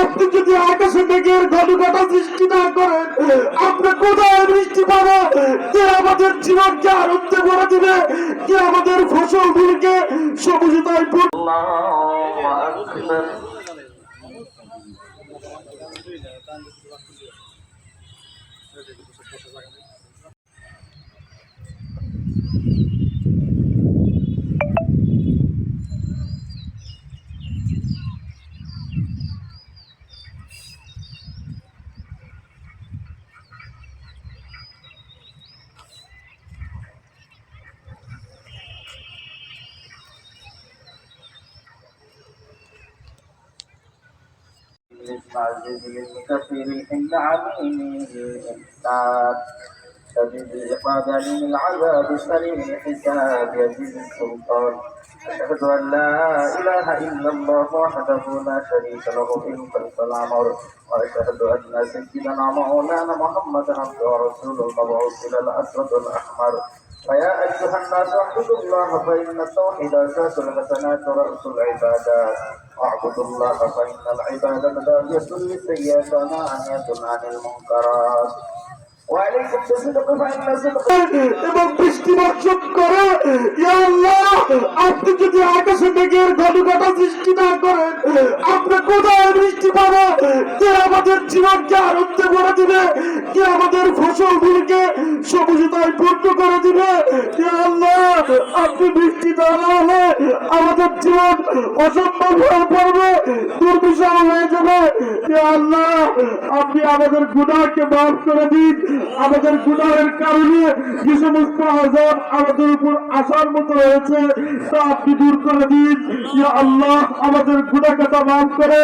আপনি যদি আকাশে মেঘের ঘটঘটা সৃষ্টি না করেন, আপনি কোথায় বৃষ্টি পাবো কে আমাদের জীবনকে আনন্দে ভরে দিবে? কে আমাদের ফসলগুলিকে সবুজতায় পূর্ণ الله أكبر العزيز المكفر الحمد عميم الإحسان شديد العقاب عليم العذاب سليم الحساب يزيد السلطان أشهد أن لا إله إلا الله وحده لا شريك له في الخلق والأمر وأشهد أن سيدنا مولانا محمدا عبده ورسوله المبعوث إلى الأسود الأحمر. فيا أيها الناس اعبدوا الله فإن التوحيد أساس الحسنات ورأس العبادات واعبدوا الله فإن العبادة داعية للسيئات وناهية عن المنكرات وعليكم بالصدق فإن الصدق এবং বৃষ্টি বর্ষণ করে ইয়া আল্লাহ আপনি যদি আকাশে মেঘের ঘটঘটা সৃষ্টি না করেন আপনি কোথায় বৃষ্টি পাবো কে আমাদের জীবনকে আনন্দে ভরে দিবে, কে আমাদের ফসলগুলিকে সবুজতায় পূর্ণ করে দিবে ইয়া আল্লাহ, আপনি বৃষ্টি না হলে আমাদের জীবন অসম্ভব হয়ে পড়বে, দুর্বিষহ হয়ে যাবে। ইয়া আল্লাহ, আপনি আমাদের গুনাহকে মাফ করে দিন, আমাদের গুনাহের কারণে যে সমস্ত আজাব আমাদের উপর আসার মতো রয়েছে তা আপনি দূর করে দিন। ইয়া আল্লাহ, আমাদের গুনাহ কথা মাফ করে